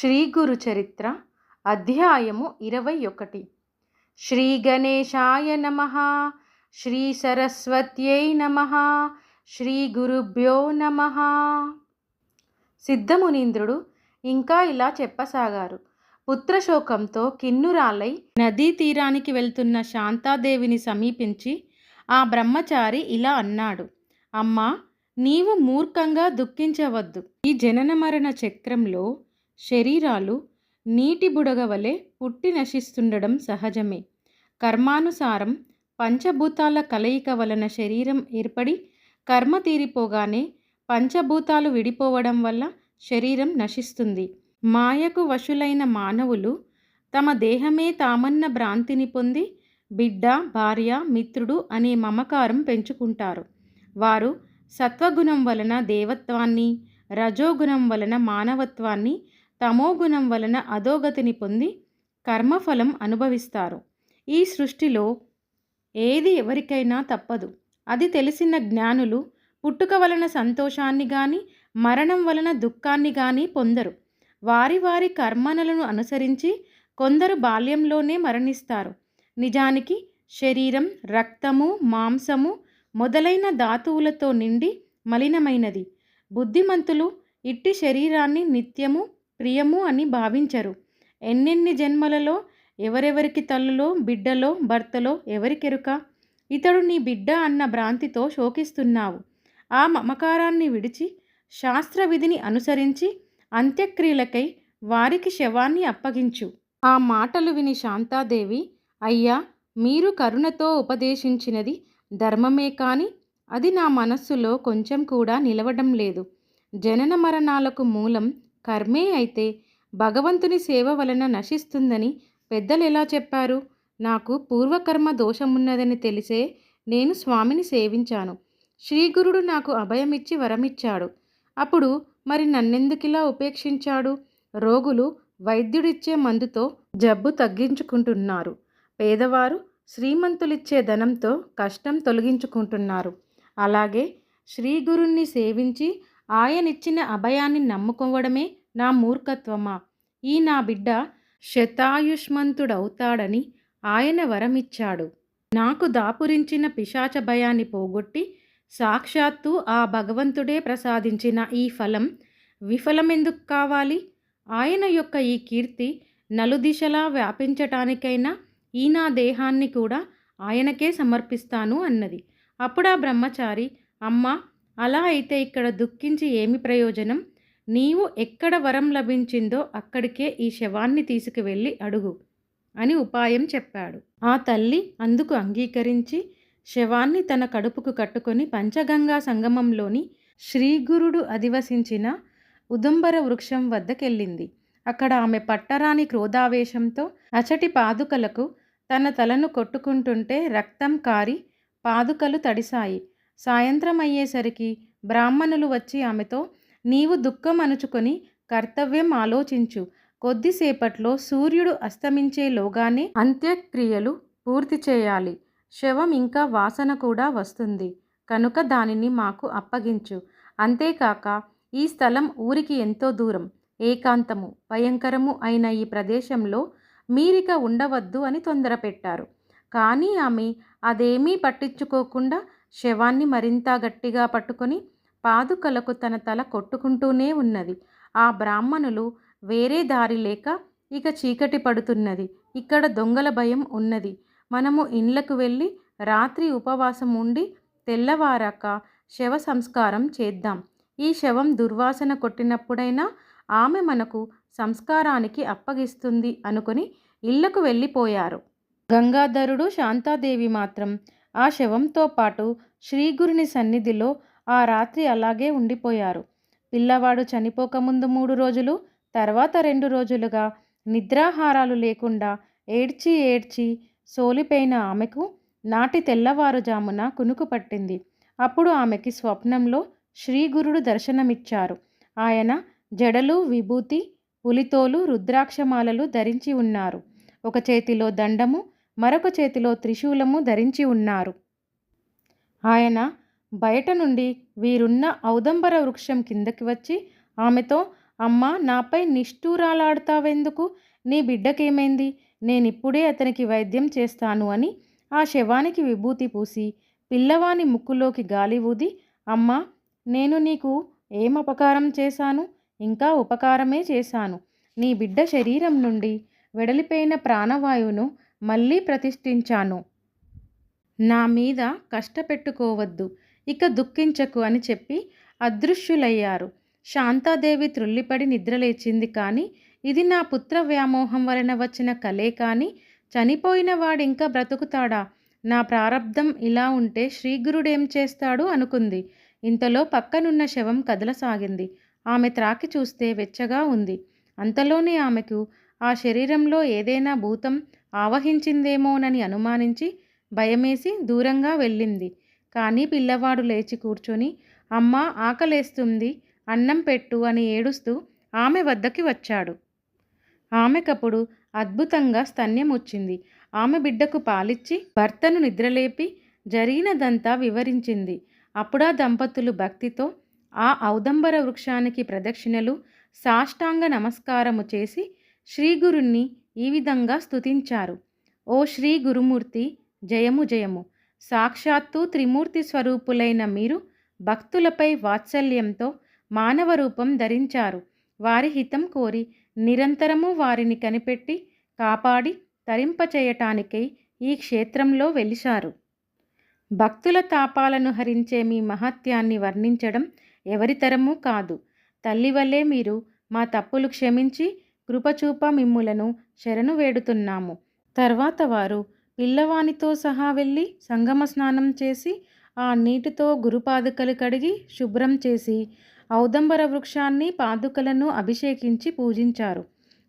శ్రీ గురు చరిత్ర అధ్యాయము ఇరవై ఒకటి. శ్రీ గణేశాయ నమ శ్రీ సరస్వత్యై నమ శ్రీ గురుభ్యో నమ. సిద్ధమునీంద్రుడు ఇంకా ఇలా చెప్పసాగారు. పుత్రశోకంతో కిన్నురాలై నదీ తీరానికి వెళ్తున్న శాంతాదేవిని సమీపించి ఆ బ్రహ్మచారి ఇలా అన్నాడు అమ్మా నీవు మూర్ఖంగా దుఃఖించవద్దు. ఈ జనన మరణ చక్రంలో శరీరాలు నీటి బుడగ వలె పుట్టి నశిస్తుండడం సహజమే. కర్మానుసారం పంచభూతాల కలయిక వలన శరీరం ఏర్పడి కర్మ తీరిపోగానే పంచభూతాలు విడిపోవడం వల్ల శరీరం నశిస్తుంది. మాయకు వశులైన మానవులు తమ దేహమే తామన్న భ్రాంతిని పొంది బిడ్డ భార్య మిత్రుడు అనే మమకారం పెంచుకుంటారు. వారు సత్వగుణం వలన దేవత్వాన్ని రజోగుణం వలన మానవత్వాన్ని తమోగుణం వలన అధోగతిని పొంది కర్మఫలం అనుభవిస్తారు. ఈ సృష్టిలో ఏది ఎవరికైనా తప్పదు. అది తెలిసిన జ్ఞానులు పుట్టుక వలన సంతోషాన్ని గాని మరణం వలన దుఃఖాన్ని గాని పొందరు. వారి వారి కర్మనలను అనుసరించి కొందరు బాల్యంలోనే మరణిస్తారు. నిజానికి శరీరం రక్తము మాంసము మొదలైన ధాతువులతో నిండి మలినమైనది. బుద్ధిమంతులు ఇట్టి శరీరాన్ని నిత్యము ప్రియము అని భావించరు. ఎన్నెన్ని జన్మలలో ఎవరెవరికి తల్లులో బిడ్డలో భర్తలో ఎవరికెరుక? ఇతడు నీ బిడ్డ అన్న భ్రాంతితో శోకిస్తున్నావు. ఆ మమకారాన్ని విడిచి శాస్త్ర విధిని అనుసరించి అంత్యక్రియలకై వారికి శవాన్ని అప్పగించు. ఆ మాటలు విని శాంతాదేవి అయ్యా మీరు కరుణతో ఉపదేశించినది ధర్మమే కాని అది నా మనస్సులో కొంచెం కూడా నిలవడం లేదు. జనన మరణాలకు మూలం కర్మే అయితే భగవంతుని సేవ వలన నశిస్తుందని పెద్దలు ఎలా చెప్పారు? నాకు పూర్వకర్మ దోషమున్నదని తెలిసే నేను స్వామిని సేవించాను. శ్రీగురుడు నాకు అభయమిచ్చి వరమిచ్చాడు. అప్పుడు మరి నన్నెందుకిలా ఉపేక్షించాడు? రోగులు వైద్యుడిచ్చే మందుతో జబ్బు తగ్గించుకుంటున్నారు. పేదవారు శ్రీమంతులిచ్చే ధనంతో కష్టం తొలగించుకుంటున్నారు. అలాగే శ్రీగురుణ్ణి సేవించి ఆయనిచ్చిన అభయాన్ని నమ్ముకోవడమే నా మూర్ఖత్వమా? ఈ నా బిడ్డ శతాయుష్మంతుడవుతాడని ఆయన వరమిచ్చాడు. నాకు దాపురించిన పిశాచ భయాన్ని పోగొట్టి సాక్షాత్తు ఆ భగవంతుడే ప్రసాదించిన ఈ ఫలం విఫలమెందుకు కావాలి? ఆయన యొక్క ఈ కీర్తి నలుదిశలా వ్యాపించటానికైనా ఈ నా దేహాన్ని కూడా ఆయనకే సమర్పిస్తాను అన్నది. అప్పుడు ఆ బ్రహ్మచారి అమ్మ అలా అయితే ఇక్కడ దుఃఖించి ఏమి ప్రయోజనం? నీవు ఎక్కడ వరం లభించిందో అక్కడికే ఈ శవాన్ని తీసుకువెళ్ళి అడుగు అని ఉపాయం చెప్పాడు. ఆ తల్లి అందుకు అంగీకరించి శవాన్ని తన కడుపుకు కట్టుకొని పంచగంగా సంగమంలోని శ్రీగురుడు అధివసించిన ఉదంబర వృక్షం వద్దకెళ్ళింది. అక్కడ ఆమె పట్టరాని క్రోధావేశంతో అచటి పాదుకలకు తన తలను కొట్టుకుంటుంటే రక్తం కారి పాదుకలు తడిసాయి సాయంత్రం అయ్యేసరికి బ్రాహ్మణులు వచ్చి ఆమెతో నీవు దుఃఖం అణుచుకొని కర్తవ్యం ఆలోచించు. కొద్దిసేపట్లో సూర్యుడు అస్తమించేలోగానే అంత్యక్రియలు పూర్తి చేయాలి. శవం ఇంకా వాసన కూడా వస్తుంది. కనుక దానిని మాకు అప్పగించు. అంతేకాక ఈ స్థలం ఊరికి ఎంతో దూరం. ఏకాంతము భయంకరము అయిన ఈ ప్రదేశంలో మీరిక ఉండవద్దు అని తొందరపెట్టారు. కానీ ఆమె అదేమీ పట్టించుకోకుండా శవాన్ని మరింత గట్టిగా పట్టుకొని పాదుకలకు తన తల కొట్టుకుంటూనే ఉన్నది. ఆ బ్రాహ్మణులు వేరే దారి లేక ఇక చీకటి పడుతున్నది. ఇక్కడ దొంగల భయం ఉన్నది. మనము ఇండ్లకు వెళ్ళి రాత్రి ఉపవాసం ఉండి తెల్లవారాక శవ సంస్కారం చేద్దాం. ఈ శవం దుర్వాసన కొట్టినప్పుడైనా ఆమె మనకు సంస్కారానికి అప్పగిస్తుంది అనుకుని ఇళ్ళకు వెళ్ళిపోయారు. గంగాధరుడు శాంతాదేవి మాత్రం ఆ శవంతో పాటు శ్రీగురుని సన్నిధిలో ఆ రాత్రి అలాగే ఉండిపోయారు. పిల్లవాడు చనిపోకముందు మూడు రోజులు తర్వాత రెండు రోజులుగా నిద్రాహారాలు లేకుండా ఏడ్చి ఏడ్చి సోలిపోయిన ఆమెకు నాటి తెల్లవారుజామున కునుకు పట్టింది. అప్పుడు ఆమెకి స్వప్నంలో శ్రీగురుడు దర్శనమిచ్చారు. ఆయన జడలు విభూతి పులితోలు రుద్రాక్షమాలలు ధరించి ఉన్నారు. ఒక చేతిలో దండము మరొక చేతిలో త్రిశూలము ధరించి ఉన్నారు. ఆయన బయట నుండి వీరున్న ఔదంబర వృక్షం కిందకి వచ్చి ఆమెతో అమ్మా నాపై నిష్ఠూరాలాడతావెందుకు? నీ బిడ్డకేమైంది? నేనిప్పుడే అతనికి వైద్యం చేస్తాను అని ఆ శవానికి విభూతి పూసి పిల్లవాని ముక్కులోకి గాలి ఊది అమ్మా నేను నీకు ఏం అపకారం చేశాను? ఇంకా ఉపకారమే చేశాను. నీ బిడ్డ శరీరం నుండి వెడలిపోయిన ప్రాణవాయువును మళ్ళీ ప్రతిష్ఠించాను. నా మీద కష్టపెట్టుకోవద్దు ఇక దుఃఖించకు అని చెప్పి అదృశ్యులయ్యారు. శాంతాదేవి త్రుల్లిపడి నిద్రలేచింది కానీ ఇది నా పుత్ర వ్యామోహం వలన వచ్చిన కలే కానీ చనిపోయిన వాడింకా బ్రతుకుతాడా? నా ప్రారబ్ధం ఇలా ఉంటే శ్రీగురుడేం చేస్తాడు అనుకుంది. ఇంతలో పక్కనున్న శవం కదలసాగింది. ఆమె త్రాకి చూస్తే వెచ్చగా ఉంది. అంతలోనే ఆమెకు ఆ శరీరంలో ఏదైనా భూతం ఆవహించిందేమోనని అనుమానించి భయమేసి దూరంగా వెళ్ళింది. కానీ పిల్లవాడు లేచి కూర్చొని అమ్మ ఆకలేస్తుంది అన్నం పెట్టు అని ఏడుస్తూ ఆమె వద్దకి వచ్చాడు. ఆమెకప్పుడు అద్భుతంగా స్తన్యం వచ్చింది ఆమె బిడ్డకు పాలిచ్చి భర్తను నిద్రలేపి జరిగినదంతా వివరించింది. అప్పుడా దంపతులు భక్తితో ఆ ఔదంబర వృక్షానికి ప్రదక్షిణలు సాష్టాంగ నమస్కారము చేసి శ్రీగురుణ్ణి ఈ విధంగా స్తుతించారు. ఓ శ్రీ గురుమూర్తి జయము జయము. సాక్షాత్తు త్రిమూర్తి స్వరూపులైన మీరు భక్తులపై వాత్సల్యంతో మానవ రూపం ధరించారు. వారి హితం కోరి నిరంతరము వారిని కనిపెట్టి కాపాడి తరింపచేయటానికై ఈ క్షేత్రంలో వెలిశారు. భక్తుల తాపాలను హరించే మీ మహత్యాన్ని వర్ణించడం ఎవరితరమూ కాదు. తల్లి వల్లే మీరు మా తప్పులు క్షమించి కృపచూప మిమ్ములను శరణు వేడుతున్నాము. తర్వాత వారు పిల్లవానితో సహా వెళ్ళి సంగమ స్నానం చేసి ఆ నీటితో గురుపాదుకలు కడిగి శుభ్రం చేసి ఔదంబర వృక్షాన్ని పాదుకలను అభిషేకించి పూజించారు.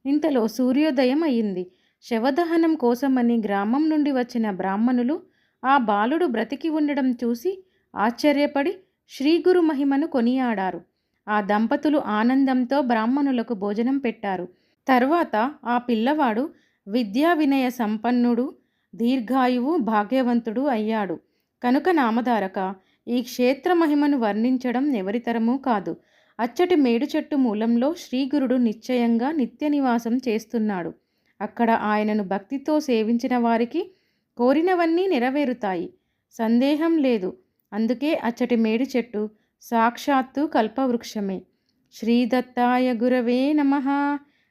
ఇంతలో సూర్యోదయం అయింది. శవదహనం కోసమని గ్రామం నుండి వచ్చిన బ్రాహ్మణులు ఆ బాలుడు బ్రతికి ఉండడం చూసి ఆశ్చర్యపడి శ్రీగురు మహిమను కొనియాడారు. ఆ దంపతులు ఆనందంతో బ్రాహ్మణులకు భోజనం పెట్టారు. తర్వాత ఆ పిల్లవాడు విద్యా వినయ సంపన్నుడు దీర్ఘాయువు భాగ్యవంతుడు అయ్యాడు. కనుక నామధారక ఈ క్షేత్ర మహిమను వర్ణించడం ఎవరితరమూ కాదు. అచ్చటి మేడు చెట్టు మూలంలో శ్రీగురుడు నిశ్చయంగా నిత్య నివాసం చేస్తున్నాడు. అక్కడ ఆయనను భక్తితో సేవించిన వారికి కోరినవన్నీ నెరవేరుతాయి. సందేహం లేదు. అందుకే అచ్చటి మేడి చెట్టు సాక్షాత్తు కల్పవృక్షమే. శ్రీదత్తాయ గురవే నమ.